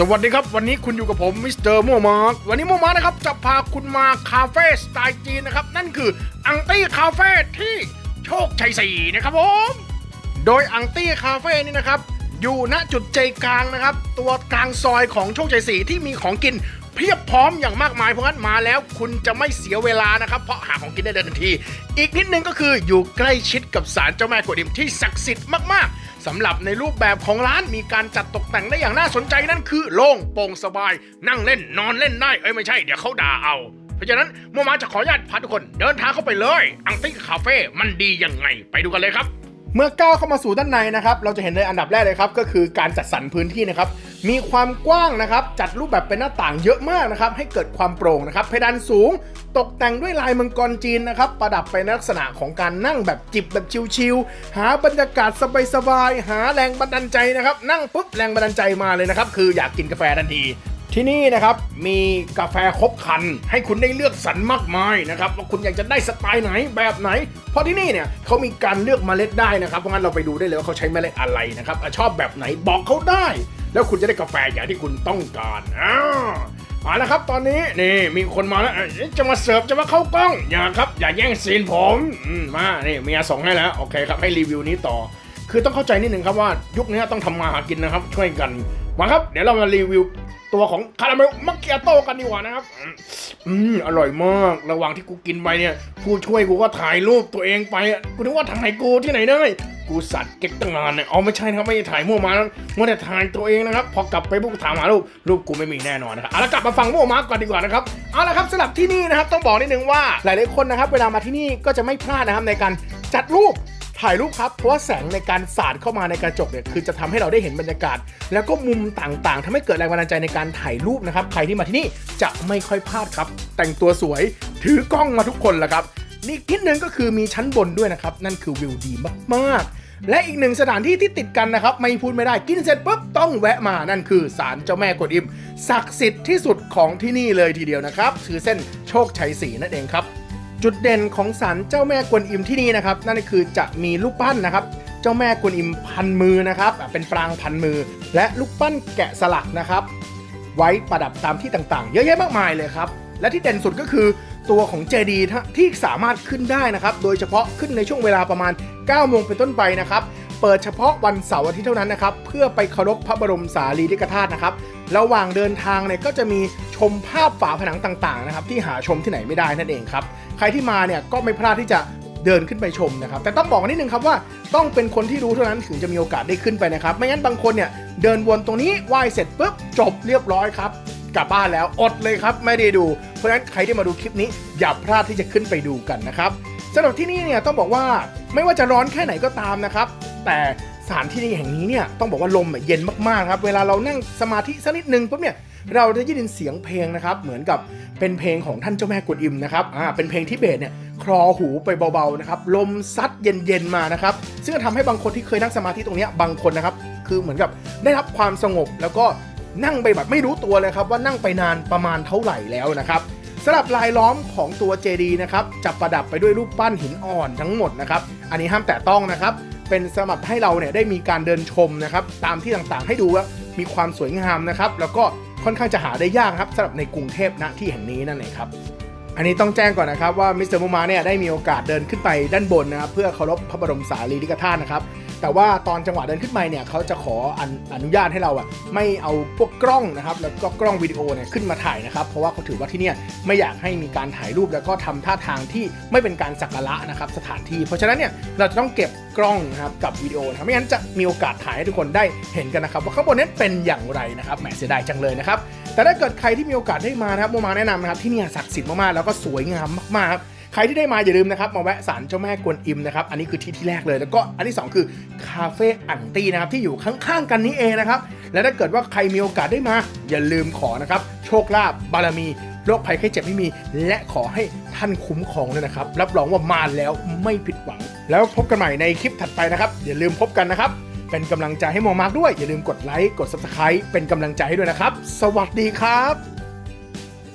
สวัสดีครับ วันนี้คุณอยู่กับผมมิสเตอร์โมมาร์กวันนี้โมมาร์กนะครับ จะพาคุณมาคาเฟ่สไตล์จีนนะครับ นั่นคืออังตี้คาเฟ่ที่โชคชัยสี่นะครับผม โดยอังตี้คาเฟ่นี่นะครับ อยู่ณจุดใจกลางนะครับ ตัวกลางซอยของโชคชัยสี่ที่มีของกินเพียบพร้อมอย่างมากมายเพราะงั้นมาแล้วคุณจะไม่เสียเวลานะครับ เพราะหาของกินได้ทันที อีกนิดนึงก็คืออยู่ใกล้ชิดกับศาลเจ้าแม่กวนอิมที่ศักดิ์สิทธิ์มากๆ สำหรับในรูปแบบของร้านมีการจัดตกแต่งได้อย่างน่าสนใจนั่นคือโล่งโปร่งสบาย นั่งเล่นนอนเล่นได้ เอ้ยไม่ใช่เดี๋ยวเขาด่าเอา เพราะฉะนั้นโมมาจะขออนุญาตพาทุกคนเดินทางเข้าไปเลย อังตี้คาเฟ่มันดียังไง ไปดูกันเลยครับ เมื่อก้าวเข้ามาสู่ด้านในนะครับเราจะเห็นเลยอันดับแรกเลยครับก็คือการจัดสรรพื้นที่นะครับมีความกว้างนะครับจัดรูปแบบเป็นหน้าต่างเยอะมากนะครับให้เกิดความโปร่งนะครับเพดานสูงตกแต่งด้วยลายมังกรจีนนะครับประดับไปในลักษณะของการนั่งแบบจิบแบบชิลๆหาบรรยากาศสบายๆหาแรงบันดาลใจนะครับนั่งปุ๊บแรงบันดาลใจมาเลยนะครับคืออยากกินกาแฟทันที ที่นี่นะครับมีกาแฟครบคัน ให้คุณได้เลือกสรรมากมายนะครับว่าคุณอยากจะได้สไตล์ไหนแบบไหน เพราะที่นี่เนี่ยเขามีการเลือกเมล็ดได้นะครับเพราะงั้นเราไปดูได้เลยว่าเขาใช้เมล็ดอะไรนะครับชอบแบบไหนบอกเขาได้ แล้วคุณจะได้กาแฟอย่างที่คุณต้องการอ้าวมาแล้วครับตอนนี้นี่มีคนมาแล้วจะมาเสิร์ฟจะมาเข้ากล้องอย่าครับ อย่าแย่งซีนผมมานี่เมียส่งให้แล้วโอเคครับให้รีวิวนี้ต่อ คือต้องเข้าใจนิดหนึ่งครับว่ายุคนี้ต้องทำมาหากินนะครับช่วยกันมาครับ เดี๋ยวเรามารีวิว ตัวของคาราเมลมัคคิอาโต้กันดีกว่านะครับ อืมอร่อยมาก ระหว่างที่กูกินไปเนี่ย ผู้ช่วยกูก็ถ่ายรูปตัวเองไปอะกูนึกว่าถ่ายกูที่ไหนได้กูสัตว์เก๊กตั้งนานเนี่ยเอาไม่ใช่นะครับไม่ถ่ายมั่วมานะมัวแต่ถ่ายตัวเองนะครับ พอกลับไปพวกถามหารูปรูปกูไม่มีแน่นอนนะครับเอาละกลับมาฟังมั่วมาก่อนดีกว่านะครับเอาละครับสำหรับที่นี่นะครับต้องบอกนิดนึงว่าหลายๆคนนะครับ เวลามาที่นี่ก็จะไม่พลาดนะครับในการจัดรูป ถ่ายรูปครับ เพราะว่าแสงในการสาดเข้ามาในกระจกเนี่ยคือจะทำให้เราได้เห็นบรรยากาศ แล้วก็มุมต่างๆทำให้เกิดแรงบันดาลใจในการถ่ายรูปนะครับ ใครที่มาที่นี่จะไม่ค่อยพลาดครับ แต่งตัวสวยถือกล้องมาทุกคนแหละครับนี่อีกนิดนึงก็คือมีชั้นบนด้วยนะครับ นั่นคือวิวดีมากๆ และอีกหนึ่งสถานที่ที่ติดกันนะครับ ไม่พูดไม่ได้กินเสร็จปุ๊บต้องแวะมานั่นคือศาลเจ้าแม่กวนอิมศักดิ์สิทธิ์ที่สุดของที่นี่เลยทีเดียวนะครับคือเส้นโชคชัยศรีนั่นเองครับ จุดเด่นของศาลเจ้าแม่กวนอิมที่นี่นะครับ นั่นก็คือจะมีลูกปั้นนะครับ เจ้าแม่กวนอิมพันมือนะครับ เป็นปรางพันมือ และลูกปั้นแกะสลักนะครับ ไว้ประดับตามที่ต่างๆ เยอะแยะมากมายเลยครับและที่เด่นสุดก็คือตัวของเจดีย์ที่สามารถขึ้นได้นะครับ โดยเฉพาะขึ้นในช่วงเวลาประมาณ 9 โมงเป็นต้นไปนะครับ เปิดเฉพาะวันเสาร์อาทิตย์เท่านั้นนะครับ เพื่อไปเคารพพระบรมสารีริกธาตุนะครับ ระหว่างเดินทางเนี่ยก็จะมีชมภาพฝาผนังต่างๆนะครับที่หาชมที่ไหนไม่ได้นั่นเองครับ ใครที่มาเนี่ยก็ไม่พลาดที่จะเดินขึ้นไปชมนะครับ แต่ต้องบอกนิดนึงครับว่าต้องเป็นคนที่รู้เท่านั้นถึงจะมีโอกาสได้ขึ้นไปนะครับ ไม่งั้นบางคนเนี่ยเดินวนตรงนี้ไหว้เสร็จปุ๊บจบเรียบร้อยครับกลับบ้านแล้วอดเลยครับไม่ได้ดู เพราะฉะนั้นใครที่มาดูคลิปนี้อย่าพลาดที่จะขึ้นไปดูกันนะครับสำหรับที่นี่เนี่ยต้องบอกว่าไม่ว่าจะร้อนแค่ไหนก็ตามนะครับ แต่สถานที่นี่แห่งนี้เนี่ยต้องบอกว่าลมเย็นมากๆครับ เวลาเรานั่งสมาธิสักนิดนึงปุ๊บเนี่ยเราจะได้ยินเสียงเพลงนะครับ เหมือนกับเป็นเพลงของท่านเจ้าแม่กวนอิมนะครับอ่าเป็นเพลงทิเบตเนี่ยคลอหูไปเบาๆนะครับลมซัดเย็นๆมานะครับ ซึ่งจะทำให้บางคนที่เคยนั่งสมาธิตรงนี้บางคนนะครับ คือเหมือนกับได้รับความสงบแล้วก็นั่งไปแบบไม่รู้ตัวเลยครับว่านั่งไปนานประมาณเท่าไหร่แล้วนะครับสำหรับลายล้อมของตัวเจดีนะครับจะประดับไปด้วยรูปปั้นหินอ่อนทั้งหมดนะครับ อันนี้ห้ามแตะต้องนะครับ เป็นสำหรับให้เราเนี่ยได้มีการเดินชมนะครับตามที่ต่างๆ ให้ดูว่ามีความสวยงามนะครับแล้วก็ค่อนข้างจะหาได้ยากครับสำหรับในกรุงเทพณที่แห่งนี้นั่นเองครับอันนี้ต้องแจ้งก่อนนะครับว่ามิสเตอร์มูมาเนี่ยได้มีโอกาสเดินขึ้นไปด้านบนนะครับเพื่อเคารพพระบรมสารีริกธาตุนะครับแต่ว่าตอนจังหวะเดินขึ้นไปเนี่ยเขาจะขออนุญาตให้เราอะไม่เอาพวกกล้องนะครับแล้วก็กล้องวิดีโอเนี่ยขึ้นมาถ่ายนะครับเพราะว่าเขาถือว่าที่เนี่ยไม่อยากให้มีการถ่ายรูปแล้วก็ทำท่าทางที่ไม่เป็นการสักการะนะครับสถานที่ เพราะฉะนั้นเนี่ยเราจะต้องเก็บ กล้องนะครับกับวิดีโอนะไม่งั้นจะมีโอกาสถ่ายให้ทุกคนได้เห็นกันนะครับว่าข้างบนนั้นเป็นอย่างไรนะครับแหมเสียดายจังเลยนะครับแต่ถ้าเกิดใครที่มีโอกาสได้มานะครับโมมาแนะนำนะครับที่นี่ศักดิ์สิทธิ์มากๆแล้วก็สวยงามมากๆใครที่ได้มาอย่าลืมนะครับมาแวะศาลเจ้าแม่กวนอิมนะครับอันนี้คือที่ที่แรกเลย แล้วก็อันที่สองคือคาเฟ่อันตี้นะครับที่อยู่ข้างๆกันนี้เองนะครับและถ้าเกิดว่าใครมีโอกาสได้มา อย่าลืมขอนะครับโชคลาภบารมี โรคภัยไข้เจ็บไม่มี และขอให้ท่านคุ้มครองด้วยนะครับ รับรองว่ามาแล้วไม่ผิดหวัง แล้วพบกันใหม่ในคลิปถัดไปนะครับ อย่าลืมพบกันนะครับ เป็นกำลังใจให้หมมาร์กด้วย อย่าลืมกดไลค์กด subscribe เป็นกำลังใจให้ด้วยนะครับ สวัสดีครับ